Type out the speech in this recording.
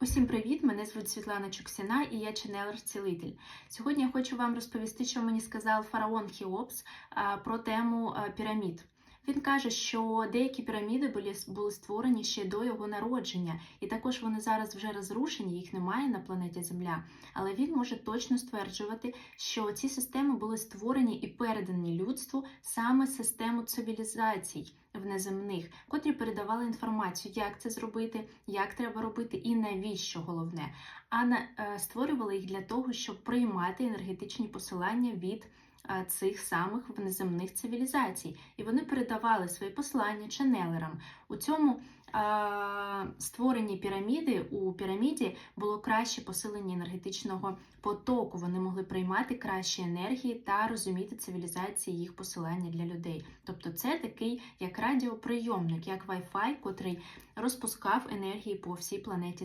Усім привіт! Мене звуть Світлана Чуксіна і я ченелер-цілитель. Сьогодні я хочу вам розповісти, що мені сказав фараон Хіопс про тему пірамід. Він каже, що деякі піраміди були, були створені ще до його народження, і також вони зараз вже розрушені, їх немає на планеті Земля. Але він може точно стверджувати, що ці системи були створені і передані людству саме систему цивілізацій внеземних, котрі передавали інформацію, як це зробити, як треба робити і навіщо головне. А е, створювали їх для того, щоб приймати енергетичні посилання від цих самих внеземних цивілізацій. І вони передавали свої послання ченелерам. У цьому створенні піраміди у піраміді було краще посилення енергетичного потоку. Вони могли приймати кращі енергії та розуміти цивілізації їх посилання для людей. Тобто, це такий як радіоприйомник, як Wi-Fi, котрий розпускав енергії по всій планеті